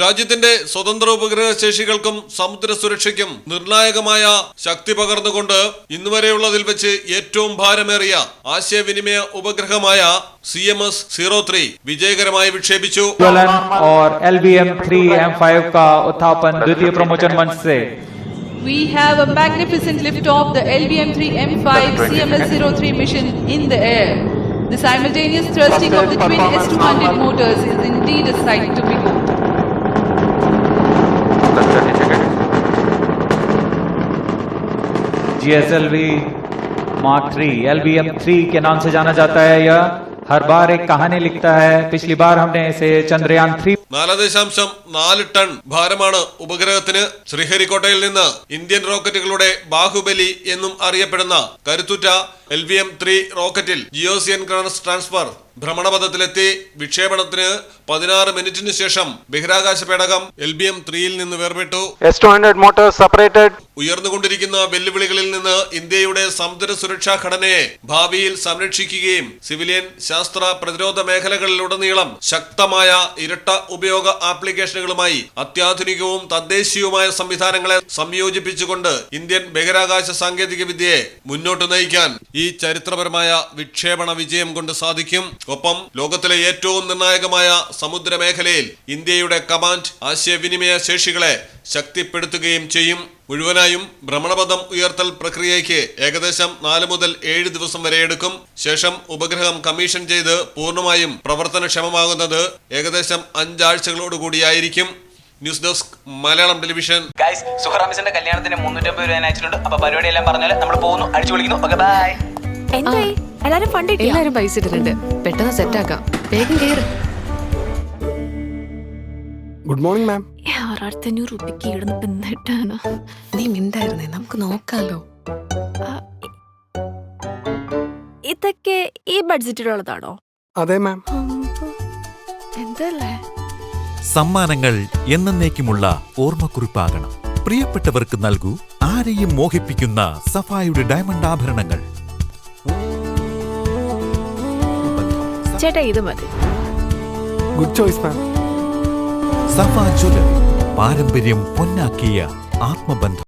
രാജ്യത്തിന്റെ സ്വതന്ത്ര ഉപഗ്രഹ ശേഷികൾക്കും സമുദ്ര സുരക്ഷയ്ക്കും നിർണായകമായ ശക്തി പകർന്നുകൊണ്ട് ഇന്നുവരെയുള്ളതിൽ വെച്ച് ഏറ്റവും ഭാരമേറിയ ആശയവിനിമയ ഉപഗ്രഹമായ C M S zero three വിജയകരമായി വിക്ഷേപിച്ചു We have a magnificent lift off the LBM-3 M5 CMS-03 mission in the air. The simultaneous thrusting of the twin S-200 motors is indeed a sight to behold. G S L V mark three L B M three के नाम से जाना जाता है यह हर बार एक कहानी लिखता है पिछली बार हमने इसे चंद्रयान थ्री നാല് ദശാംശം നാല് ടൺ ഭാരമാണ് ഉപഗ്രഹത്തിന് ശ്രീഹരിക്കോട്ടയിൽ നിന്ന് ഇന്ത്യൻ റോക്കറ്റുകളുടെ ബാഹുബലി എന്നും അറിയപ്പെടുന്ന കരുത്തുറ്റ എൽ വി എം ത്രീ റോക്കറ്റിൽ ജിയോസിയൻ ക്രോണസ് ട്രാൻസ്ഫർ ഭ്രമണപഥത്തിലെത്തി വിക്ഷേപണത്തിന് പതിനാറ് മിനിറ്റിന് ശേഷം ബഹിരാകാശ പേടകം എൽ ബി എം ത്രീയിൽ നിന്ന് വേർപെട്ടു S200 motors separated. ഉയർന്നുകൊണ്ടിരിക്കുന്ന വെല്ലുവിളികളിൽ നിന്ന് ഇന്ത്യയുടെ സമുദ്ര സുരക്ഷാ ഘടനയെ ഭാവിയിൽ സംരക്ഷിക്കുകയും സിവിലിയൻ ശാസ്ത്ര പ്രതിരോധ മേഖലകളിലുടനീളം ശക്തമായ ഇരട്ട ഉപയോഗ ആപ്ലിക്കേഷനുകളുമായി അത്യാധുനികവും തദ്ദേശീയവുമായ സംവിധാനങ്ങളെ സംയോജിപ്പിച്ചുകൊണ്ട് ഇന്ത്യൻ ബഹിരാകാശ സാങ്കേതിക വിദ്യയെ മുന്നോട്ട് നയിക്കാൻ ഈ ചരിത്രപരമായ വിക്ഷേപണ വിജയം കൊണ്ട് സാധിക്കും ഒപ്പം ലോകത്തിലെ ഏറ്റവും നിർണായകമായ സമുദ്രമേഖലയിൽ ഇന്ത്യയുടെ കമാൻഡ് ആശയവിനിമയ ശേഷികളെ ശക്തിപ്പെടുത്തുകയും ചെയ്യും. മുഴുവനായും ഭ്രമണപഥം ഉയർത്തൽ പ്രക്രിയയ്ക്ക് ഏകദേശം നാല് മുതൽ ഏഴ് ദിവസം വരെ എടുക്കും. ശേഷം ഉപഗ്രഹം കമ്മീഷൻ ചെയ്ത് പൂർണമായും പ്രവർത്തനക്ഷമമാകുന്നത് ഏകദേശം അഞ്ചാഴ്ചകളോടുകൂടിയായിരിക്കും news desk Malayalam television. Guys സുഹറാമിസിന്റെ കല്യാണത്തിന് മുന്നൂറ്റമ്പത് രൂപ അയച്ചിട്ടുണ്ട്. അപ്പൊ പരിപാടി എല്ലാം പറഞ്ഞാൽ നമ്മൾ പോകുന്നു. അടിച്ചു വിളിക്കുന്നു ഓക്കെ ബൈ എന്തായി എല്ലാരും ഫണ്ട് എല്ലാരും പൈസ ഇട്ടിട്ടുണ്ട്. പെട്ടെന്ന് സെറ്റ് ആക്കാം. വേഗം കയറി ഗുഡ് മോർണിംഗ് മാം ആറായിരത്തി അഞ്ഞൂറ് രൂപയ്ക്ക് ഇടുന്ന എന്നിട്ടാണ് നീ മിണ്ടായിരുന്നേ. നമുക്ക് നോക്കാലോ. ഇതൊക്കെ ഈ ബഡ്ജറ്റിലുള്ളതാണോ? അതെ മാം എന്തല്ലേ? സമ്മാനങ്ങൾ എന്നേക്കുമുള്ള ഓർമ്മക്കുറിപ്പാകണം. പ്രിയപ്പെട്ടവർക്ക് നൽകൂ ആരെയും മോഹിപ്പിക്കുന്ന സഫായുടെ ഡയമണ്ട് ആഭരണങ്ങൾ. ചേട്ടാ ഇത് മതി. Good choice ma'am Safa jewellery പാരമ്പര്യം പൊന്നാക്കിയ ആത്മബന്ധം.